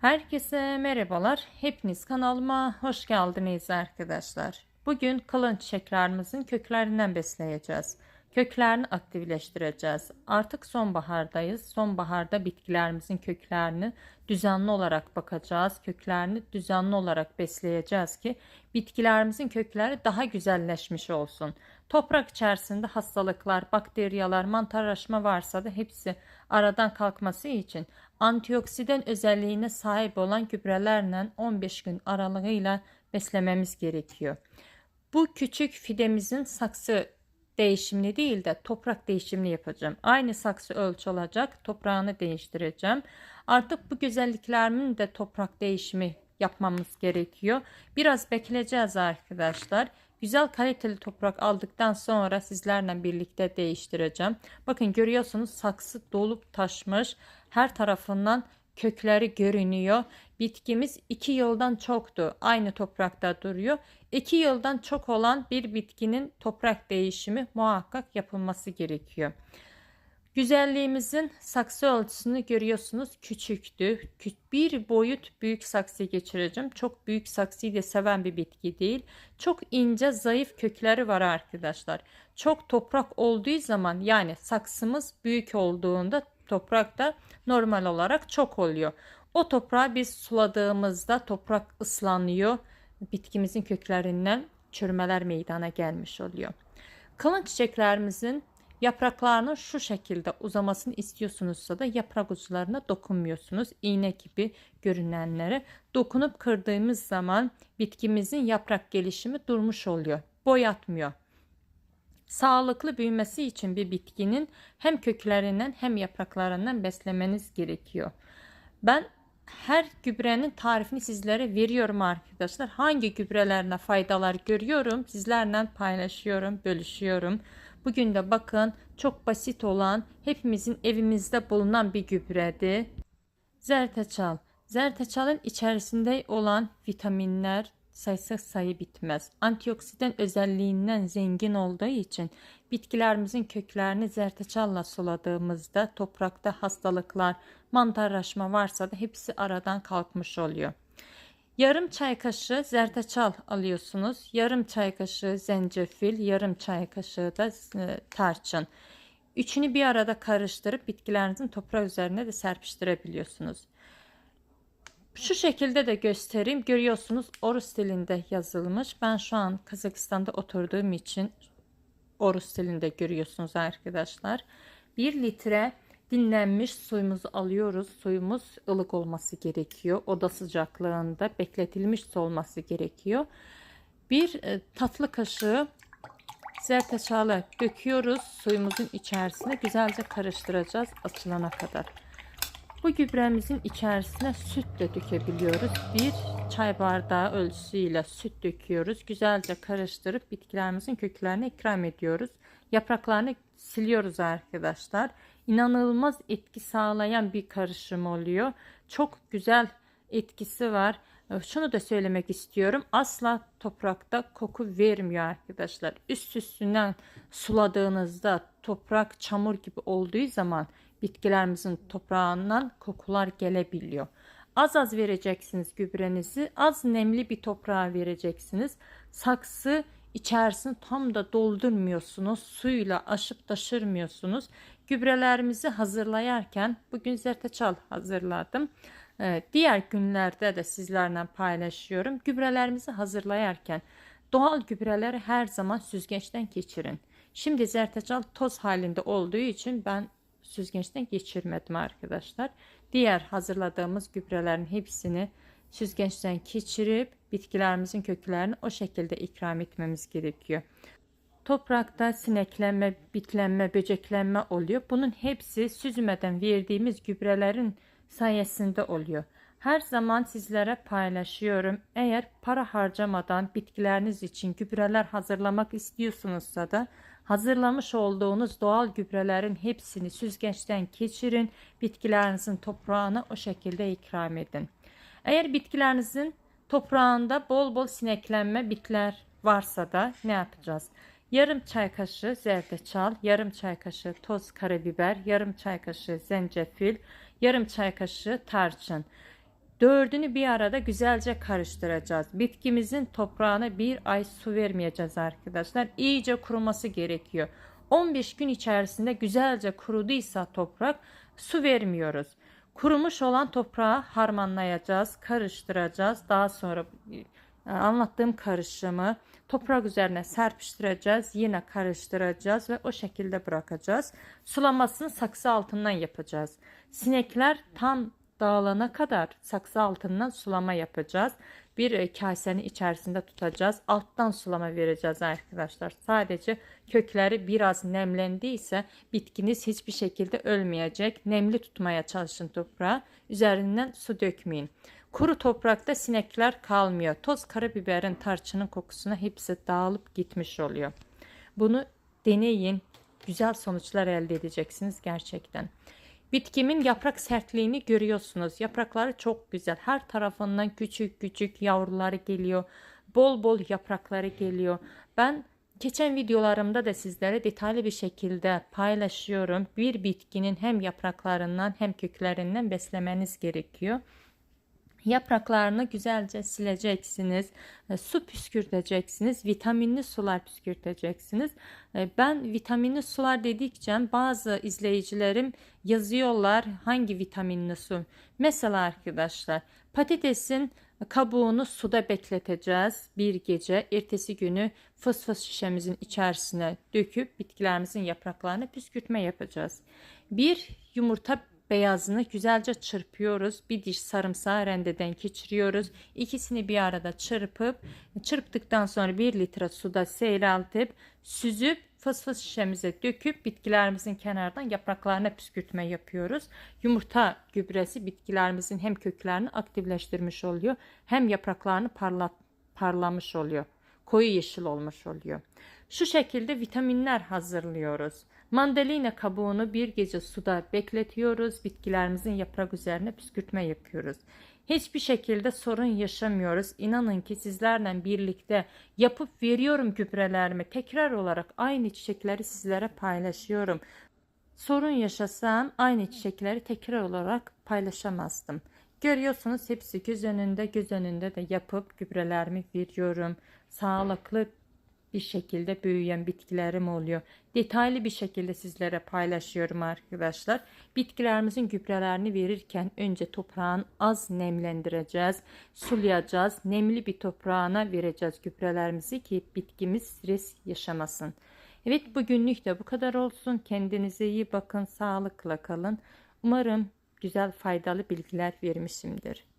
Herkese merhabalar. Hepiniz kanalıma hoş geldiniz arkadaşlar. Bugün kalın çiçeklerimizin köklerinden besleyeceğiz. Köklerini aktifleştireceğiz. Artık sonbahardayız. Sonbaharda bitkilerimizin köklerini düzenli olarak bakacağız. Köklerini düzenli olarak besleyeceğiz ki bitkilerimizin kökleri daha güzelleşmiş olsun. Toprak içerisinde hastalıklar, bakteriyalar, mantarlaşma varsa da hepsi aradan kalkması için antioksidan özelliğine sahip olan gübrelerle 15 gün aralığıyla beslememiz gerekiyor. Bu küçük fidemizin saksı değişimli değil de toprak değişimli yapacağım. Aynı saksı ölçü olacak. Toprağını değiştireceğim. Artık bu güzelliklerimin de toprak değişimi yapmamız gerekiyor. Biraz bekleyeceğiz arkadaşlar. Güzel kaliteli toprak aldıktan sonra sizlerle birlikte değiştireceğim. Bakın görüyorsunuz saksı dolup taşmış. Her tarafından kökleri görünüyor. Bitkimiz 2 yıldan çoktu. Aynı toprakta duruyor. 2 yıldan çok olan bir bitkinin toprak değişimi muhakkak yapılması gerekiyor. Güzelliğimizin saksı ölçüsünü görüyorsunuz küçüktü. Bir boyut büyük saksı geçireceğim. Çok büyük saksıyı da seven bir bitki değil. Çok ince zayıf kökleri var arkadaşlar. Çok toprak olduğu zaman yani saksımız büyük olduğunda toprakta normal olarak çok oluyor. O toprağı biz suladığımızda toprak ıslanıyor. Bitkimizin köklerinden çürümeler meydana gelmiş oluyor. Kalın çiçeklerimizin yapraklarının şu şekilde uzamasını istiyorsunuzsa da yaprak uçlarına dokunmuyorsunuz. İğne gibi görünenlere dokunup kırdığımız zaman bitkimizin yaprak gelişimi durmuş oluyor. Boyatmıyor. Sağlıklı büyümesi için bir bitkinin hem köklerinden hem yapraklarından beslemeniz gerekiyor. Ben her gübrenin tarifini sizlere veriyorum arkadaşlar. Hangi gübrelerine faydalar görüyorum sizlerle paylaşıyorum, bölüşüyorum. Bugün de bakın çok basit olan hepimizin evimizde bulunan bir gübredi. Zerdeçal. Zerdeçalın içerisinde olan vitaminler, sayısı sayı bitmez. Antioksidan özelliğinden zengin olduğu için bitkilerimizin köklerini zerdeçalla suladığımızda toprakta hastalıklar, mantarlaşma varsa da hepsi aradan kalkmış oluyor. Yarım çay kaşığı zerdeçal alıyorsunuz. Yarım çay kaşığı zencefil, yarım çay kaşığı da e, tarçın. Üçünü bir arada karıştırıp bitkilerinizin toprağı üzerine de serpiştirebiliyorsunuz. Şu şekilde de göstereyim. Görüyorsunuz Orus dilinde yazılmış. Ben şu an Kazakistan'da oturduğum için Orus dilinde görüyorsunuz arkadaşlar. 1 litre dinlenmiş suyumuzu alıyoruz. Suyumuz ılık olması gerekiyor. Oda sıcaklığında bekletilmiş olması gerekiyor. Bir e, tatlı kaşığı zerdeçalı döküyoruz suyumuzun içerisine. Güzelce karıştıracağız açılana kadar. Bu gübremizin içerisine süt de dökebiliyoruz. Bir çay bardağı ölçüsüyle süt döküyoruz. Güzelce karıştırıp bitkilerimizin köklerine ikram ediyoruz. Yapraklarını siliyoruz arkadaşlar. İnanılmaz etki sağlayan bir karışım oluyor. Çok güzel etkisi var. Şunu da söylemek istiyorum. Asla toprakta koku vermiyor arkadaşlar. Üst üstünden suladığınızda toprak çamur gibi olduğu zaman bitkilerimizin toprağından kokular gelebiliyor. Az az vereceksiniz gübrenizi. Az nemli bir toprağa vereceksiniz. Saksı içerisini tam da doldurmuyorsunuz. Suyla aşıp taşırmıyorsunuz. Gübrelerimizi hazırlayarken bugün zerdeçal hazırladım. Ee, diğer günlerde de sizlerle paylaşıyorum. Gübrelerimizi hazırlayarken doğal gübreleri her zaman süzgeçten geçirin. Şimdi zerdeçal toz halinde olduğu için ben süzgeçten geçirmedim arkadaşlar. Diğer hazırladığımız gübrelerin hepsini süzgeçten geçirip bitkilerimizin köklerini o şekilde ikram etmemiz gerekiyor. Toprakta sineklenme, bitlenme, böceklenme oluyor. Bunun hepsi süzmeden verdiğimiz gübrelerin sayesinde oluyor. Her zaman sizlere paylaşıyorum. Eğer para harcamadan bitkileriniz için gübreler hazırlamak istiyorsunuzsa da hazırlamış olduğunuz doğal gübrelerin hepsini süzgeçten geçirin. Bitkilerinizin toprağına o şekilde ikram edin. Eğer bitkilerinizin toprağında bol bol sineklenme bitler varsa da ne yapacağız? Yarım çay kaşığı zerdeçal, yarım çay kaşığı toz karabiber, yarım çay kaşığı zencefil, yarım çay kaşığı tarçın. Dördünü bir arada güzelce karıştıracağız. Bitkimizin toprağına bir ay su vermeyeceğiz arkadaşlar. İyice kuruması gerekiyor. 15 gün içerisinde güzelce kuruduysa toprak su vermiyoruz. Kurumuş olan toprağı harmanlayacağız, karıştıracağız. Daha sonra e, anlattığım karışımı toprak üzerine serpiştireceğiz. Yine karıştıracağız ve o şekilde bırakacağız. Sulamasını saksı altından yapacağız. Sinekler tam dağılana kadar saksı altından sulama yapacağız. Bir e, kasenin içerisinde tutacağız. Alttan sulama vereceğiz arkadaşlar. Sadece kökleri biraz nemlendiyse bitkiniz hiçbir şekilde ölmeyecek. Nemli tutmaya çalışın toprağı. Üzerinden su dökmeyin. Kuru toprakta sinekler kalmıyor. Toz karabiberin tarçının kokusuna hepsi dağılıp gitmiş oluyor. Bunu deneyin. Güzel sonuçlar elde edeceksiniz gerçekten. Bitkimin yaprak sertliğini görüyorsunuz. Yaprakları çok güzel. Her tarafından küçük küçük yavruları geliyor. Bol bol yaprakları geliyor. Ben geçen videolarımda da sizlere detaylı bir şekilde paylaşıyorum. Bir bitkinin hem yapraklarından hem köklerinden beslemeniz gerekiyor. Yapraklarını güzelce sileceksiniz. E, su püskürteceksiniz. Vitaminli sular püskürteceksiniz. E, ben vitaminli sular dedikçe bazı izleyicilerim yazıyorlar hangi vitaminli su. Mesela arkadaşlar patatesin kabuğunu suda bekleteceğiz bir gece. Ertesi günü fıs fıs şişemizin içerisine döküp bitkilerimizin yapraklarını püskürtme yapacağız. Bir yumurta beyazını güzelce çırpıyoruz. Bir diş sarımsağı rendeden geçiriyoruz. İkisini bir arada çırpıp çırptıktan sonra 1 litre suda seyreltip süzüp fıs fıs şişemize döküp bitkilerimizin kenardan yapraklarına püskürtme yapıyoruz. Yumurta gübresi bitkilerimizin hem köklerini aktifleştirmiş oluyor hem yapraklarını parlat, parlamış oluyor. Koyu yeşil olmuş oluyor. Şu şekilde vitaminler hazırlıyoruz. Mandalina kabuğunu bir gece suda bekletiyoruz. Bitkilerimizin yaprak üzerine püskürtme yapıyoruz. Hiçbir şekilde sorun yaşamıyoruz. İnanın ki sizlerle birlikte yapıp veriyorum gübrelerimi. Tekrar olarak aynı çiçekleri sizlere paylaşıyorum. Sorun yaşasam aynı çiçekleri tekrar olarak paylaşamazdım. Görüyorsunuz hepsi göz önünde göz önünde de yapıp gübrelerimi veriyorum. Sağlıklı bir şekilde büyüyen bitkilerim oluyor. Detaylı bir şekilde sizlere paylaşıyorum arkadaşlar. Bitkilerimizin gübrelerini verirken önce toprağın az nemlendireceğiz. Sulayacağız. Nemli bir toprağına vereceğiz gübrelerimizi ki bitkimiz risk yaşamasın. Evet bugünlük de bu kadar olsun. Kendinize iyi bakın. Sağlıkla kalın. Umarım güzel faydalı bilgiler vermişimdir.